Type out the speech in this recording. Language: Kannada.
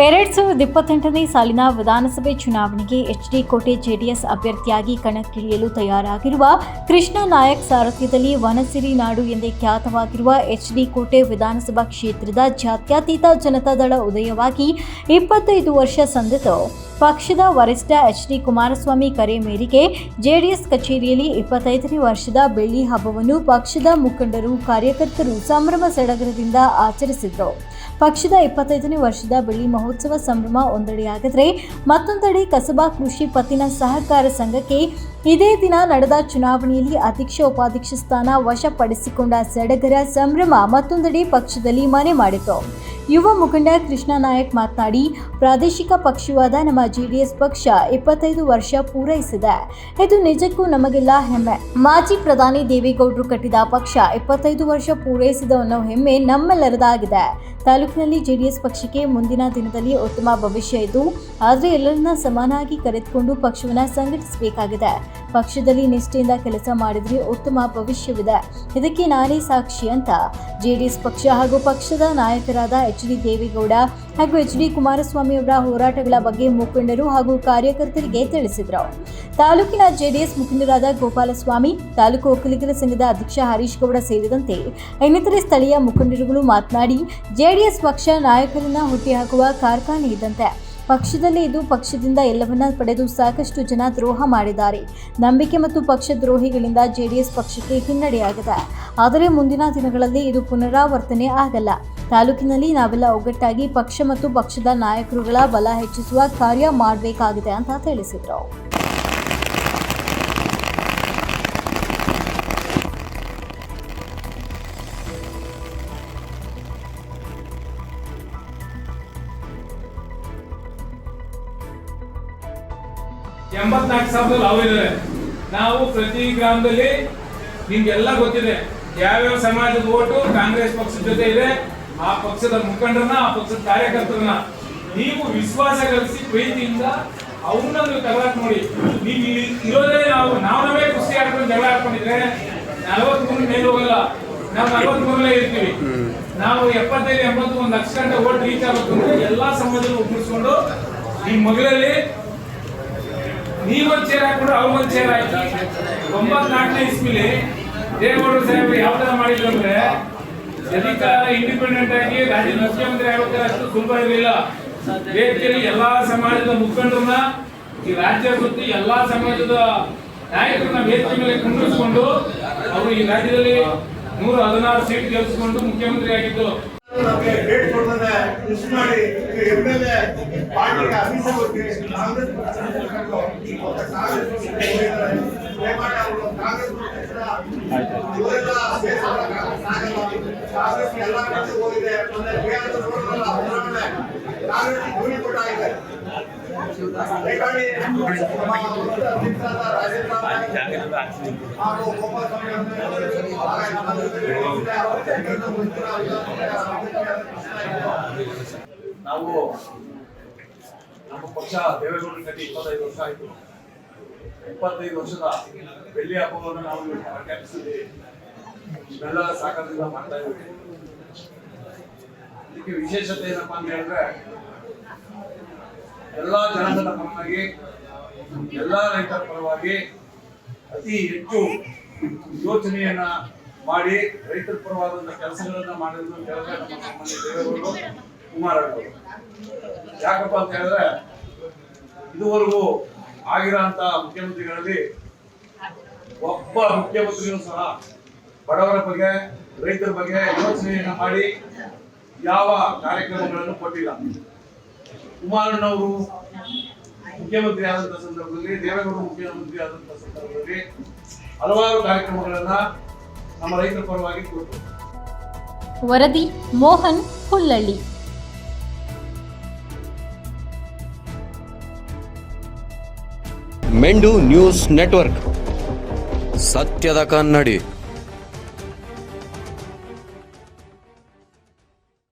ಎರಡ್ ಸಾವಿರದ ಇಪ್ಪತ್ತೆಂಟನೇ ಸಾಲಿನ ವಿಧಾನಸಭೆ ಚುನಾವಣೆಗೆ ಎಚ್ಡಿ ಕೋಟೆ ಜೆಡಿಎಸ್ ಅಭ್ಯರ್ಥಿಯಾಗಿ ಕಣಕ್ಕಿಳಿಯಲು ತಯಾರಾಗಿರುವ ಕೃಷ್ಣ ನಾಯಕ್ ಸಾರಥ್ಯದಲ್ಲಿ ವನಸಿರಿ ನಾಡು ಎಂದೇ ಖ್ಯಾತವಾಗಿರುವ ಎಚ್ಡಿ ಕೋಟೆ ವಿಧಾನಸಭಾ ಕ್ಷೇತ್ರದ ಜಾತ್ಯತೀತ ಜನತಾದಳ ಉದಯವಾಗಿ ಇಪ್ಪತ್ತೈದು ವರ್ಷ ಸಂದಿತು. ಪಕ್ಷದ ವರಿಷ್ಠ ಎಚ್ ಡಿ ಕುಮಾರಸ್ವಾಮಿ ಕರೆ ಮೇರೆಗೆ ಜೆಡಿಎಸ್ ಕಚೇರಿಯಲ್ಲಿ ಇಪ್ಪತ್ತೈದನೇ ವರ್ಷದ ಬೆಳ್ಳಿ ಹಬ್ಬವನ್ನು ಪಕ್ಷದ ಮುಖಂಡರು, ಕಾರ್ಯಕರ್ತರು ಸಂಭ್ರಮ ಸಡಗರದಿಂದ ಆಚರಿಸಿದ್ರು. ಪಕ್ಷದ ಇಪ್ಪತ್ತೈದನೇ ವರ್ಷದ ಬೆಳ್ಳಿ ಮಹೋತ್ಸವ ಸಂಭ್ರಮ ಒಂದೆಡೆಯಾಗಿದ್ರೆ ಮತ್ತೊಂದೆಡೆ ಕಸಬಾ ಕೃಷಿ ಪತ್ತಿನ ಸಹಕಾರ ಸಂಘಕ್ಕೆ ಇದೇ ದಿನ ನಡೆದ ಚುನಾವಣೆಯಲ್ಲಿ ಅಧ್ಯಕ್ಷ ಉಪಾಧ್ಯಕ್ಷ ಸ್ಥಾನ ವಶಪಡಿಸಿಕೊಂಡ ಸಡಗರ ಸಂಭ್ರಮ ಮತ್ತೊಂದೆಡೆ ಪಕ್ಷದಲ್ಲಿ ಮನೆ ಮಾಡಿತು. ಯುವ ಮುಖಂಡ ಕೃಷ್ಣ ನಾಯಕ್ ಮಾತನಾಡಿ, ಪ್ರಾದೇಶಿಕ ಪಕ್ಷವಾದ ನಮ್ಮ ಜೆಡಿಎಸ್ ಪಕ್ಷ ಇಪ್ಪತ್ತೈದು ವರ್ಷ ಪೂರೈಸಿದೆ. ಇದು ನಿಜಕ್ಕೂ ನಮಗೆಲ್ಲ ಹೆಮ್ಮೆ. ಮಾಜಿ ಪ್ರಧಾನಿ ದೇವೇಗೌಡರು ಕಟ್ಟಿದ ಪಕ್ಷ ಇಪ್ಪತ್ತೈದು ವರ್ಷ ಪೂರೈಸಿದ ಅನ್ನೋ ಹೆಮ್ಮೆ ನಮ್ಮೆಲ್ಲರದಾಗಿದೆ. ತಾಲೂಕಿನಲ್ಲಿ ಜೆಡಿಎಸ್ ಪಕ್ಷಕ್ಕೆ ಮುಂದಿನ ದಿನದಲ್ಲಿ ಉತ್ತಮ ಭವಿಷ್ಯ ಇದ್ದು, ಆದರೆ ಎಲ್ಲರನ್ನ ಸಮಾನಾಗಿ ಕರೆದುಕೊಂಡು ಪಕ್ಷವನ್ನು ಸಂಘಟಿಸಬೇಕಾಗಿದೆ. ಪಕ್ಷದಲ್ಲಿ ನಿಷ್ಠೆಯಿಂದ ಕೆಲಸ ಮಾಡಿದ್ರೆ ಉತ್ತಮ ಭವಿಷ್ಯವಿದೆ. ಇದಕ್ಕೆ ನಾನೇ ಸಾಕ್ಷಿ ಅಂತ ಜೆಡಿಎಸ್ ಪಕ್ಷ ಹಾಗೂ ಪಕ್ಷದ ನಾಯಕರಾದ ಎಚ್ ಡಿ ದೇವೇಗೌಡ ಹಾಗೂ ಎಚ್ ಡಿ ಕುಮಾರಸ್ವಾಮಿ ಅವರ ಹೋರಾಟಗಳ ಬಗ್ಗೆ ಮುಖಂಡರು ಹಾಗೂ ಕಾರ್ಯಕರ್ತರಿಗೆ ತಿಳಿಸಿದರು. ತಾಲೂಕಿನ ಜೆಡಿಎಸ್ ಮುಖಂಡರಾದ ಗೋಪಾಲಸ್ವಾಮಿ, ತಾಲೂಕು ಒಕ್ಕಲಿಗರ ಸಂಘದ ಅಧ್ಯಕ್ಷ ಹರೀಶ್ ಗೌಡ ಸೇರಿದಂತೆ ಇನ್ನಿತರೆ ಸ್ಥಳೀಯ ಮುಖಂಡರುಗಳು ಮಾತನಾಡಿ, ಜೆಡಿಎಸ್ ಪಕ್ಷ ನಾಯಕರನ್ನ ಹುಟ್ಟಿಹಾಕುವ ಕಾರ್ಖಾನೆ ಇದ್ದಂತೆ ಪಕ್ಷದಲ್ಲೇ ಇದು ಪಕ್ಷದಿಂದ ಎಲ್ಲವನ್ನ ಪಡೆದು ಸಾಕಷ್ಟು ಜನ ದ್ರೋಹ ಮಾಡಿದ್ದಾರೆ. ನಂಬಿಕೆ ಮತ್ತು ಪಕ್ಷ ದ್ರೋಹಿಗಳಿಂದ ಜೆಡಿಎಸ್ ಪಕ್ಷಕ್ಕೆ ಹಿನ್ನಡೆಯಾಗಿದೆ. ಆದರೆ ಮುಂದಿನ ದಿನಗಳಲ್ಲಿ ಇದು ಪುನರಾವರ್ತನೆ ಆಗಲ್ಲ. ತಾಲೂಕಿನಲ್ಲಿ ನಾವೆಲ್ಲ ಒಗ್ಗಟ್ಟಾಗಿ ಪಕ್ಷ ಮತ್ತು ಪಕ್ಷದ ನಾಯಕರುಗಳ ಬಲ ಹೆಚ್ಚಿಸುವ ಕಾರ್ಯ ಮಾಡಬೇಕಾಗಿದೆ ಅಂತ ತಿಳಿಸಿದರು. ಎಂಬತ್ನಾಲ್ಕು ಸಾವಿರದಲ್ಲಿ ಅವು ಇದ್ದಾರೆ ನಾವು ಪ್ರತಿ ಗ್ರಾಮದಲ್ಲಿ, ನಿಮ್ಗೆಲ್ಲ ಗೊತ್ತಿದೆ, ಯಾವ್ಯಾವ ಸಮಾಜದ ಓಟು ಕಾಂಗ್ರೆಸ್ ಪಕ್ಷದ ಜೊತೆ ಇದೆ, ಆ ಪಕ್ಷದ ಮುಖಂಡರನ್ನ, ಆ ಪಕ್ಷದ ಕಾರ್ಯಕರ್ತರನ್ನ. ನೀವು ವಿಶ್ವಾಸ ಗಳಿಸಿ ಪ್ರೀತಿಯಿಂದ ಅವನ್ನ ನೀವು ತಗೊಳಕ್ ನೋಡಿ. ನೀವು ಇಲ್ಲಿ ಇರೋದೇ ನಾವು ನಾವು ಖುಷಿ ಆಡ್ಕೊಂಡು ಜಗಳ ಆಡ್ಕೊಂಡಿದ್ರೆ ನಲವತ್ಮೂರು ಮೇಲೆ ಹೋಗಲ್ಲ. ನಾವು ನಲವತ್ಮೂರಲ್ಲೇ ಇರ್ತೀವಿ. ನಾವು ಎಪ್ಪತ್ತೈದು, ಎಂಬತ್ತು, ಒಂದು ಲಕ್ಷ ಗಂಟೆ ಓಟ್ ರೀಚ್ ಆಗುತ್ತೆ ಎಲ್ಲಾ ಸಮಾಜದ ಒಪ್ಪಿಸ್ಕೊಂಡು ಈ ಮಗಳಲ್ಲಿ ನೀವೊಂದು ಚೇರ್ ಹಾಕೊಂಡ್ರೆ ಅವ್ರಿಗೊಂದು ಚೇರ್ ಹಾಕಿ ಒಂಬತ್ನಾಲ್ಕನೇ ಇಸ್ವಿಲಿ ದೇವೇಗೌಡರು ಸಾಹೇಬರು ಯಾವ ತರ ಮಾಡಿದ್ರು ಅಂದ್ರೆ ಅಧಿಕಾರ ಇಂಡಿಪೆಂಡೆಂಟ್ ಆಗಿ ರಾಜ್ಯದ ಮುಖ್ಯಮಂತ್ರಿ ಆಗುತ್ತೆ ಅಷ್ಟು ಸುಲಭ ಇರಲಿಲ್ಲ. ವೇದಿಕೆಯಲ್ಲಿ ಎಲ್ಲಾ ಸಮಾಜದ ಮುಖಂಡರನ್ನ, ಈ ರಾಜ್ಯ ಸುತ್ತಿ ಎಲ್ಲಾ ಸಮಾಜದ ನಾಯಕರನ್ನ ವೇದಿಕೆ ಮೇಲೆ ಕುಂಡಿಸ್ಕೊಂಡು ಅವರು ಈ ರಾಜ್ಯದಲ್ಲಿ ನೂರ ಹದಿನಾರು ಸೀಟ್ ಗೆಲ್ಲಿಸಿಕೊಂಡು ಮುಖ್ಯಮಂತ್ರಿ ಆಗಿದ್ದು. ನಮಗೆ ಲಿಸ್ಟ್ ಮಾಡಿ ಎಂ ಎಲ್ಲ ಹೋಗಿದೆ ಹಾಗೆ ನಮ್ಮ ಜೊತೆ ಅವರಿಗೆ ಮುಂಚಿನ ನಾವು ನಮ್ಮ ಪಕ್ಷ ದೇವೇಗೌಡರ ಕಟ್ಟಿ ಇಪ್ಪತ್ತೈದು ವರ್ಷ ಆಯಿತು. ಇಪ್ಪತ್ತೈದು ವರ್ಷದ ಬೆಳ್ಳಿ ಹಬ್ಬವನ್ನು ನಾವು ಪ್ರಖ್ಯಾಪಿಸಿದ್ದೀವಿ ಇವೆಲ್ಲ ಸಾಕಾರದಿಂದ ಮಾಡ್ತಾ ಇದ್ದೀವಿ ಇದಕ್ಕೆ ವಿಶೇಷತೆ ಏನಪ್ಪಾ ಅಂತ ಹೇಳಿದ್ರೆ, ಎಲ್ಲಾ ಜನತನ ಪರವಾಗಿ, ಎಲ್ಲಾ ರೈತರ ಪರವಾಗಿ ಅತಿ ಹೆಚ್ಚು ಯೋಚನೆಯನ್ನ ಮಾಡಿ ರೈತರ ಪರವಾದಂತ ಕೆಲಸಗಳನ್ನ ಮಾಡಿದ್ರು ಕೆಲಸ ದೇವೇಗೌಡರು ಕುಮಾರಣ್ಣವರು ಯಾಕಪ್ಪ ಅಂತ ಹೇಳಿದ್ರೆ, ಇದುವರೆಗೂ ಆಗಿರೋಂತ ಮುಖ್ಯಮಂತ್ರಿಗಳಲ್ಲಿ ಒಬ್ಬ ಮುಖ್ಯಮಂತ್ರಿಯೂ ಸಹ ಬಡವರ ಬಗ್ಗೆ, ರೈತರ ಬಗ್ಗೆ ಯೋಚನೆಯನ್ನ ಮಾಡಿ ಯಾವ ಕಾರ್ಯಕ್ರಮಗಳನ್ನು ಕೊಟ್ಟಿಲ್ಲ. ಕುಮಾರಣ್ಣವರು ಮುಖ್ಯಮಂತ್ರಿ ಆದಂತ ಸಂದರ್ಭದಲ್ಲಿ, ದೇವೇಗೌಡರು ಮುಖ್ಯಮಂತ್ರಿ ಆದಂತ ಸಂದರ್ಭದಲ್ಲಿ ಹಲವಾರು ಕಾರ್ಯಕ್ರಮಗಳನ್ನ ನಮ್ಮ ರೈತರ ಪರವಾಗಿ ಕೊಟ್ಟು ವರದಿ ಮೋಹನ್ ಹುಲ್ಲಳ್ಳಿ. ಮೆಂಡು ನ್ಯೂಸ್ ನೆಟ್ವರ್ಕ್. ಸತ್ಯದ ಕನ್ನಡಿ.